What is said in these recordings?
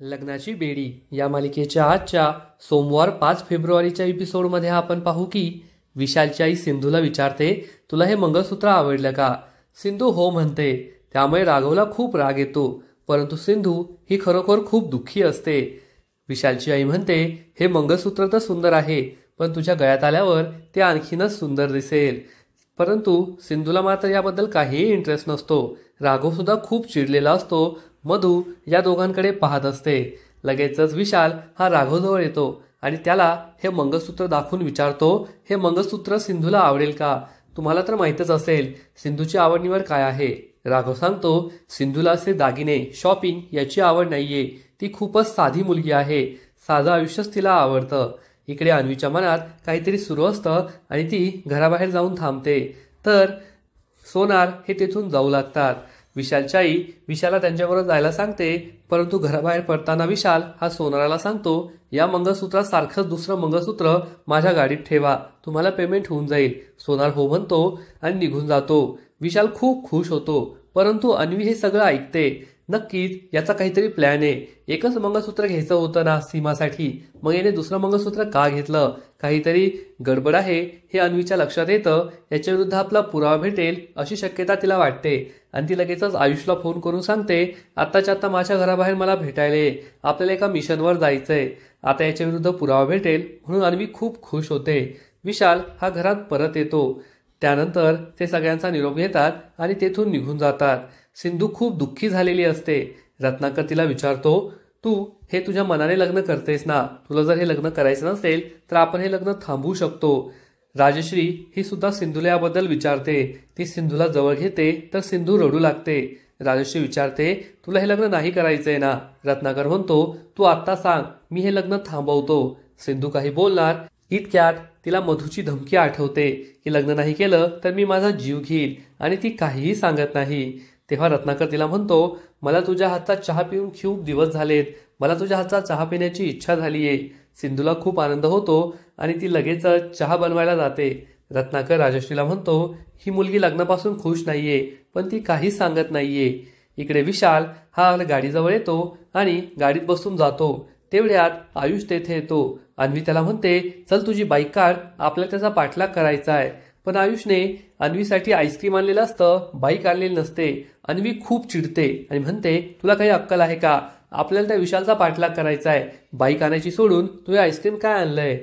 लग्नाची बेडी या मालिकेच्या आजच्या सोमवार पाच फेब्रुवारीच्या एपिसोडमध्ये आपण पाहू की विशालची आई सिंधूला विचारते तुला हे मंगळसूत्र आवडलं का? सिंधू हो म्हणते त्यामुळे राघवला खूप राग येतो परंतु सिंधू ही खरोखर खूप दुःखी असते. विशालची आई म्हणते हे मंगळसूत्र तर सुंदर आहे पण तुझ्या गळ्यात आल्यावर ते आणखीनच सुंदर दिसेल. परंतु सिंधूला मात्र याबद्दल काहीही इंटरेस्ट नसतो. राघव सुद्धा खूप चिडलेला असतो मधू या दोघांकडे पाहत असते. लगेचच विशाल हा राघवजवळ येतो आणि त्याला हे मंगळसूत्र दाखवून विचारतो हे मंगळसूत्र सिंधूला आवडेल का? तुम्हाला तर माहीतच असेल सिंधूची आवड निवड काय आहे. राघव सांगतो सिंधूला असे दागिने शॉपिंग याची आवड नाहीये. ती खूपच साधी मुलगी आहे. साधं आयुष्यच तिला आवडतं. इकडे अन्वीच्या मनात काहीतरी सुरू असतं आणि ती घराबाहेर जाऊन थांबते. तर सोनार हे तेथून जाऊ लागतात. विशालची आई विशाला त्यांच्याबरोबर जायला सांगते परंतु घराबाहेर पडताना विशाल हा सोनाराला सांगतो या मंगळसूत्रात सारखंच दुसरं मंगळसूत्र माझ्या गाडीत ठेवा तुम्हाला पेमेंट होऊन जाईल. सोनार हो म्हणतो आणि निघून जातो. विशाल खूप खुश होतो परंतु अन्वी हे सगळं ऐकते. नक्कीच याचा काहीतरी प्लॅन आहे. एकच मंगळसूत्र घ्यायचं होतं ना सीमासाठी मग याने दुसरं मंगळसूत्र का घेतलं? काहीतरी गडबड आहे हे अन्वीच्या लक्षात येतं. याच्या विरुद्ध आपला पुरावा भेटेल अशी शक्यता तिला वाटते. आणि ती लगेचच आयुषला फोन करून सांगते आत्ताच्या आत्ता माझ्या घराबाहेर मला भेटायले. आपल्याला एका मिशनवर जायचंय. आता याच्या विरुद्ध पुरावा भेटेल. म्हणून अन्वी खूप खुश होते. विशाल हा घरात परत येतो. त्यानंतर ते सगळ्यांचा निरोप घेतात आणि तेथून निघून जातात. सिंधू खूप दुःखी झालेली असते. रत्नाकर तिला विचारतो तू हे तुझ्या मनाने लग्न करतेस ना? तुला जर हे लग्न करायचं नसेल तर आपण हे लग्न थांबवू शकतो. राजश्री ही सुद्धा सिंधूला याबद्दल विचारते. ती सिंधूला जवळ घेते तर सिंधू रडू लागते. राजश्री विचारते तुला हे लग्न नाही करायचंय ना? रत्नाकर म्हणतो तू आत्ता सांग मी हे लग्न थांबवतो. सिंधू काही बोलणार इतक्यात तिला मधूची धमकी आठवते. की लग्न नाही केलं तर मी माझा जीव घेईल आणि ती काहीही सांगत नाही. तेव्हा रत्नाकर तिला म्हणतो मला तुझ्या हातचा चहा पिऊन खूप दिवस झालेत. मला तुझ्या हातचा चहा पिण्याची इच्छा झाली आहे सिंधूला खूप आनंद होतो आणि ती लगेच चहा बनवायला जाते. रत्नाकर राजश्रीला म्हणतो ही मुलगी लग्नापासून खुश नाहीये पण ती काहीच सांगत नाहीये. इकडे विशाल हा गाडीजवळ येतो आणि गाडीत बसून जातो. तेवढ्यात आयुष तेथे येतो. अन्वी त्याला म्हणते चल तुझी बाईक काढ आपल्याला त्याचा पाठलाग करायचा आहे पण आयुषने अन्वीसाठी आईस्क्रीम आणलेलं असतं बाईक आणलेली नसते अन्वी खूप चिडते आणि म्हणते तुला काही अक्कल आहे का? आपल्याला त्या विशालचा पाठलाग करायचा आहे. बाईक आणायची सोडून तुम्ही आईस्क्रीम काय आणलंय?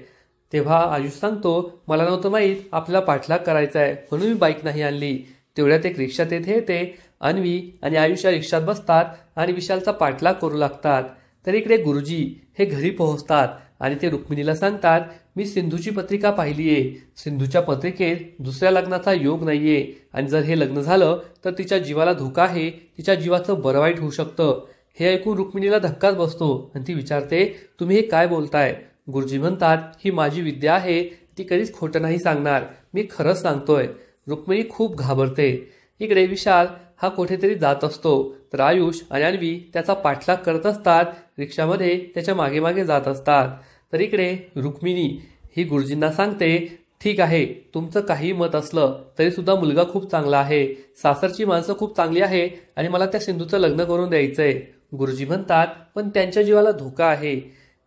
तेव्हा आयुष सांगतो मला नव्हतं माहीत आपल्याला पाठलाग करायचा आहे म्हणून मी बाईक नाही आणली. तेवढ्यात एक रिक्षा तेथे येते अन्वी आणि आयुष या रिक्षात बसतात आणि विशालचा पाठलाग करू लागतात. तर इकडे गुरुजी हे घरी पोहोचतात आणि ते रुक्मिणीला सांगतात मी सिंधूची पत्रिका पाहिलीये. सिंधूच्या पत्रिकेत दुसऱ्या लग्नाचा योग नाहीये. आणि जर हे लग्न झालं तर तिच्या जीवाला धोका आहे. तिच्या जीवाचं बरं वाईट होऊ शकतं. हे ऐकून रुक्मिणीला धक्काच बसतो. आणि ती विचारते तुम्ही हे काय बोलताय? गुरुजी म्हणतात ही माझी विद्या आहे. ती कधीच खोटं नाही सांगणार. मी खरंच सांगतोय. रुक्मिणी खूप घाबरते. इकडे विशाल हा कुठेतरी जात असतो. तर आयुष आणि अन्वी त्याचा पाठलाग करत असतात. रिक्षामध्ये त्याच्यामागे मागे जात असतात. तर इकडे रुक्मिणी ही गुरुजींना सांगते ठीक आहे तुमचं काही मत असलं तरी सुद्धा मुलगा खूप चांगला आहे सासरची माणसं खूप चांगली आहे आणि मला त्या सिंधूचं लग्न करून द्यायचंय. गुरुजी म्हणतात पण त्यांच्या जीवाला धोका आहे.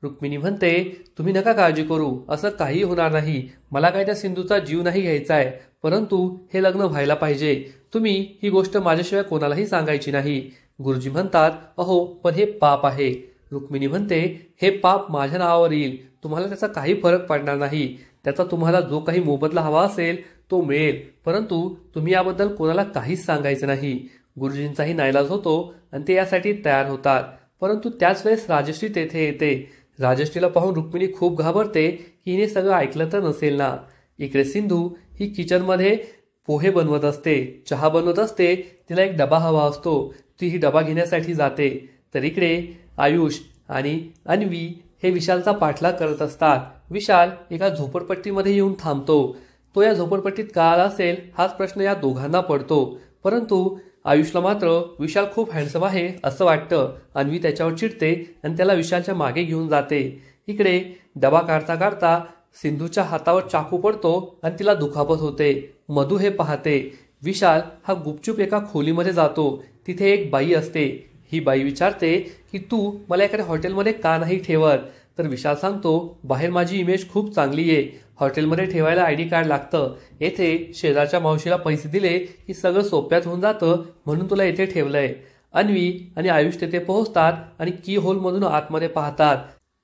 रुक्मिणी म्हणते तुम्ही नका काळजी करू असं काही होणार नाही. मला काय त्या सिंधूचा जीव नाही घ्यायचा आहे परंतु हे लग्न व्हायला पाहिजे. तुम्ही ही गोष्ट माझ्याशिवाय कोणालाही सांगायची नाही. गुरुजी म्हणतात अहो पण हे पाप आहे. रुक्मिणी म्हणते हे पाप माझ्या नावावर येईल. तुम्हाला त्याचा काही फरक पडणार नाही. त्याचा तुम्हाला जो काही मोबदला हवा असेल तो मिळेल. परंतु तुम्ही याबद्दल कोणाला काहीच सांगायचं नाही. गुरुजींचाही नाईलाज होतो आणि ते यासाठी तयार होतात. परंतु त्याच वेळेस राजश्री तेथे येते. राजश्रीला पाहून रुक्मिणी खूप घाबरते की हिने सगळं ऐकलं तर नसेल ना. इकडे सिंधू ही किचनमध्ये पोहे बनवत असते. चहा बनवत असते. तिला एक डबा हवा असतो. ती ही डबा घेण्यासाठी जाते. तर इकडे आयुष आणि अन्वी हे विशालचा पाठलाग करत असतात. विशाल एका झोपडपट्टीमध्ये येऊन थांबतो. तो या झोपडपट्टीत का आला असेल हाच प्रश्न या दोघांना पडतो. परंतु आयुषला मात्र विशाल खूप हँडसम आहे असं वाटतं. अन्वी त्याच्यावर चिडते आणि त्याला विशालच्या मागे घेऊन जाते. इकडे डबा काढता काढता सिंधूच्या हातावर चाकू पडतो आणि तिला दुखापत होते. मधू हे पाहते विशाल हा गुपचूप एका खोलीमध्ये जातो. तिथे एक बाई असते. ही बाई विचारते की तू मला एखाद्या हॉटेलमध्ये का नाही ठेवत? तर विशाल सांगतो बाहेर माझी इमेज खूप चांगली आहे. हॉटेलमध्ये ठेवायला आय डी कार्ड लागतं. येथे शेजारच्या मावशीला पैसे दिले की सगळं सोप्यात होऊन जातं म्हणून तुला येथे ठेवलंय. अन्वी आणि आयुष तेथे पोहोचतात आणि की होलमधून आतमध्ये पाहतात.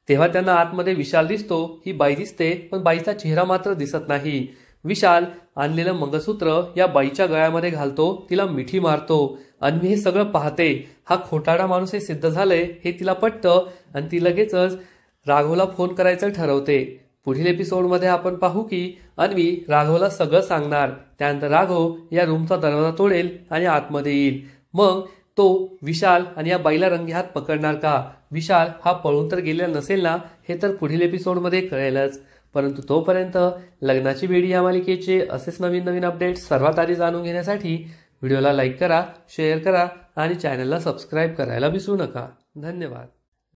तेव्हा त्यांना आतमध्ये विशाल दिसतो. ही बाई दिसते पण बाईचा चेहरा मात्र दिसत नाही. विशाल आणलेलं मंगळसूत्र या बाईच्या गळ्यामध्ये घालतो तिला मिठी मारतो. अन्वी हे सगळं पाहते. हा खोटाडा माणूस हे सिद्ध झालंय हे तिला पटतं आणि ती लगेचच राघवला फोन करायचं ठरवते. पुढील एपिसोडमध्ये आपण पाहू की अन्वी राघवला सगळं सांगणार. त्यानंतर राघव या रूमचा दरवाजा तोडेल आणि आतमध्ये येईल. मग तो विशाल आणि या बाईला रंगी हात पकडणार का? विशाल हा पळून तर गेलेला नसेल ना? हे तर पुढील एपिसोडमध्ये कळेलच. परंतु तोपर्यंत लग्नाची बेडी या मालिकेचे असेच नवीन नवीन अपडेट सर्वात आधी जाणून घेण्यासाठी व्हिडिओला लाईक करा शेअर करा आणि चॅनलला सबस्क्राईब करायला विसरू नका. धन्यवाद.